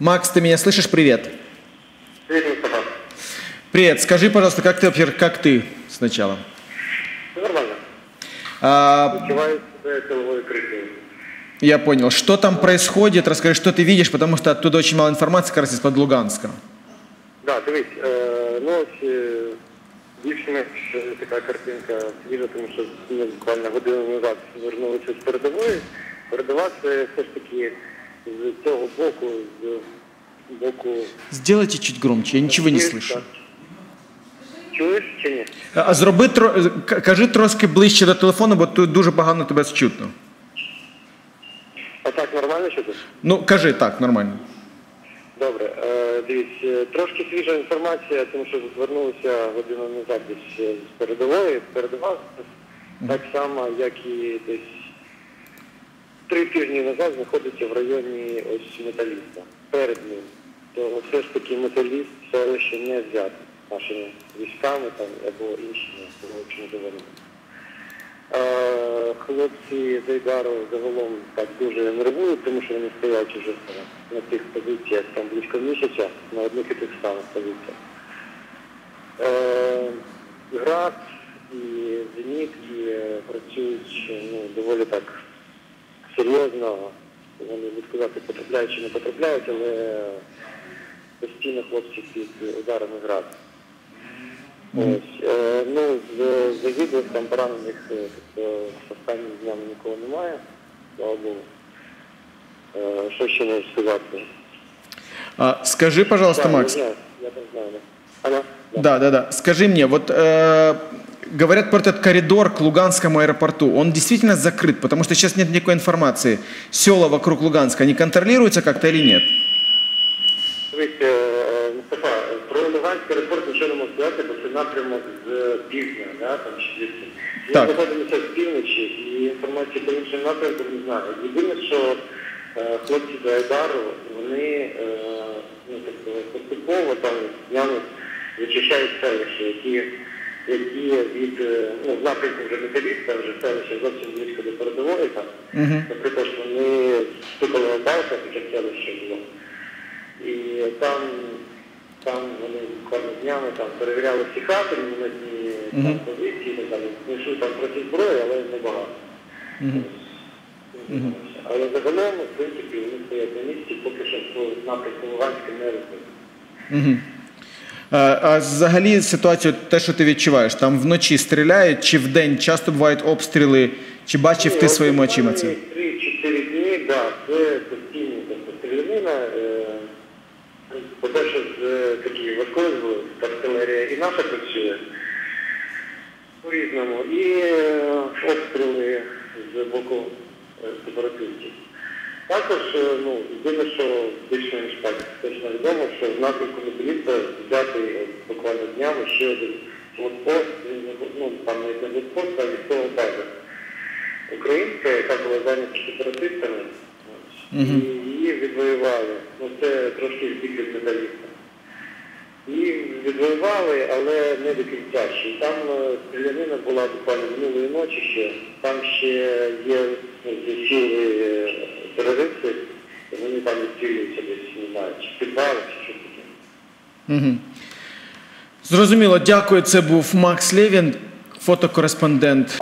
Макс, ты меня слышишь? Привет. Привет, Мустафа. Привет. Скажи, пожалуйста, как ты, во-первых, как ты сначала? Все нормально. А, Відчуваю себе силовою критою. я понял. Что там происходит? Расскажи, что ты видишь, потому что оттуда очень мало информации, как раз из-под Луганска. Да, дивись, е, ну ось е, більш-менш е, така картинка свіжа, тому що ми буквально годину назад звернулися з передової. Передова це все ж таки з цього боку, з боку. Сделайте чуть громче, я ничего не слышу. Чуєш чи ні? А зроби тро... к- кажи трошки ближче до телефону, бо тут дуже погано тебе чутно. А так нормально що тут? Ну, кажи так, нормально. Добре, е, дивіться, е, трошки свіжа інформація, тому що звернулися годину назад десь е, з передової. Передова так само, як і десь три тижні назад знаходиться в районі ось металіста. Перед ним. То все ж таки металіст селище не взято нашими військами там або іншими доводами. Е, Хлопці Зайдару загалом так дуже нервують, тому що вони стоять уже на тих позиціях там близько місяця, на одних і тих самих позиціях. Е, Град і Зеніт і е, працюють ну, доволі так серйозно. Вони будуть сказати, потрапляють чи не потрапляють, але постійно хлопці під ударами град. Ось, е, ну, з загиблих там поранених, е, тобто останніми днями нікого немає, слава Богу. Е, що ще можу сказати? А, скажи, пожалуйста, Макс. Я, знаю, я не знаю. Да. Да, да, да. Скажи мне, вот э, говорят про этот коридор к Луганскому аэропорту. Он действительно закрыт, потому что сейчас нет никакой информации. Села вокруг Луганска, они контролируются как-то или нет? Дивіться, е, Мустафа, про Луганський аеропорт нічого не можу сказати, бо це напрямок з півдня, да, там чи звідси. Ми Так. знаходимося з півночі і інформації по іншим напрямкам не знаю. Єдине, що е, хлопці з Айдару, вони е, ну, тобто, поступово там днями зачищають селища, які, які від е, ну, напрямку вже металіста, вже селище зовсім близько до передової там. Наприклад, вони стукали на балка, хоча селище було. І там, там вони буквально днями там перевіряли всі хати, мінометні там позиції так далі. Знайшли там проти зброї, але небагато. Але загалом, в принципі, вони стоять на місці, поки що по напрямку Луганська не розбили. А, взагалі ситуацію, те, що ти відчуваєш, там вночі стріляють, чи вдень часто бувають обстріли, чи бачив ти своїми очима це? Три-чотири дні, так, це постійно тобто, стрілянина. е, По-перше, е, такі важкої артилерія і наша працює по-різному. І е, обстріли з боку сепаратистів. Також, ну, єдине, що так точно відомо, що в напрямку металіста взятий е, буквально днями ще один блокпост, ну, там не блокпост, а військова база українська, яка була зайнята сепаратистами, і її відвоювали. Ну це трошки збіг від металіста. Її відвоювали, але не до кінця ще. Там е, стрілянина була буквально минулої ночі ще. Там ще є ну, е, терористи, вони там відстрілюються десь, не знаю, чи таке. Зрозуміло, дякую. Це був Макс Левін, фотокореспондент